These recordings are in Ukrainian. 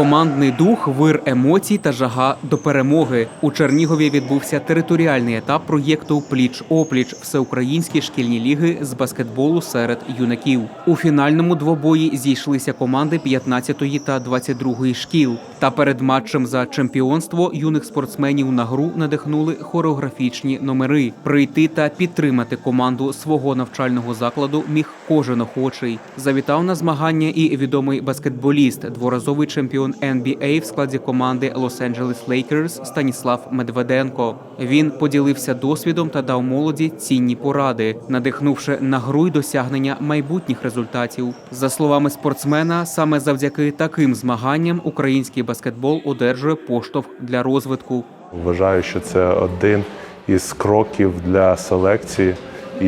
Командний дух, вир емоцій та жага до перемоги. У Чернігові відбувся територіальний етап проєкту Пліч опліч всеукраїнські шкільні ліги з баскетболу серед юнаків. У фінальному двобої зійшлися команди 15-ї та 22-ї шкіл. Та перед матчем за чемпіонство юних спортсменів на гру надихнули хореографічні номери. Прийти та підтримати команду свого навчального закладу міг кожен охочий. Завітав на змагання і відомий баскетболіст, дворазовий чемпіон NBA в складі команди Los-Angeles Lakers Станіслав Медведенко. Він поділився досвідом та дав молоді цінні поради, надихнувши на гру й досягнення майбутніх результатів. За словами спортсмена, саме завдяки таким змаганням український баскетбол одержує поштовх для розвитку. Вважаю, що це один із кроків для селекції, і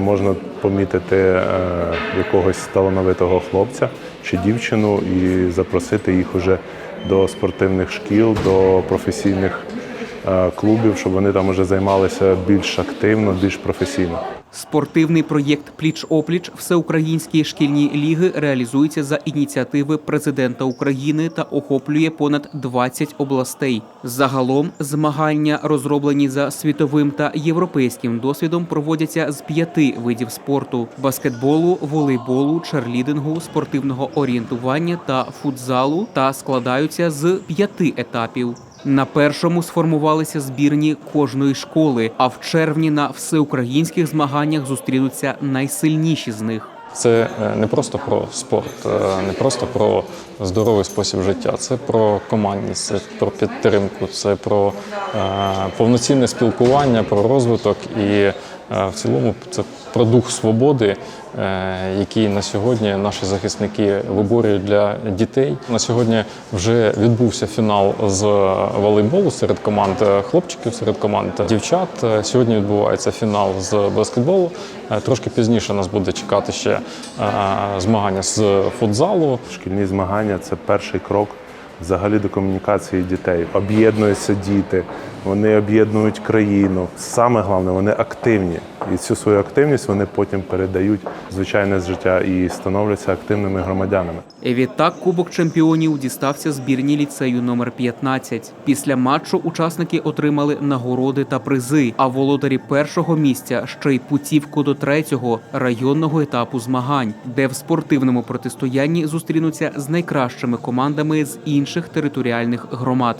можна помітити е, якогось талановитого хлопця чи дівчину і запросити їх уже до спортивних шкіл, до професійних клубів, щоб вони там уже займалися більш активно, більш професійно. Спортивний проєкт Пліч опліч всеукраїнські шкільні ліги реалізується за ініціативи президента України та охоплює понад 20 областей. Загалом змагання, розроблені за світовим та європейським досвідом, проводяться з п'яти видів спорту: баскетболу, волейболу, черлідингу, спортивного орієнтування та футзалу, та складаються з п'яти етапів. На першому сформувалися збірні кожної школи, а в червні на всеукраїнських змаганнях зустрінуться найсильніші з них. Це е, не просто про спорт, е, не просто про здоровий спосіб життя. Це про командність, це про підтримку, це про е, повноцінне спілкування, про розвиток і в цілому це про дух свободи, е, який на сьогодні наші захисники виборюють для дітей. На сьогодні вже відбувся фінал з волейболу серед команд е, хлопчиків, серед команд дівчат. Е, Сьогодні відбувається фінал з баскетболу. Трошки пізніше нас буде чекати ще змагання з футзалу. Шкільні змагання це перший крок взагалі до комунікації дітей. Об'єднуються діти, вони об'єднують країну. Саме головне, вони активні. І цю свою активність вони потім передають звичайне життя і становляться активними громадянами. Відтак Кубок чемпіонів дістався збірні ліцею номер 15. Після матчу учасники отримали нагороди та призи. А володарі першого місця ще й путівку до третього районного етапу змагань, де в спортивному протистоянні зустрінуться з найкращими командами з інших територіальних громад.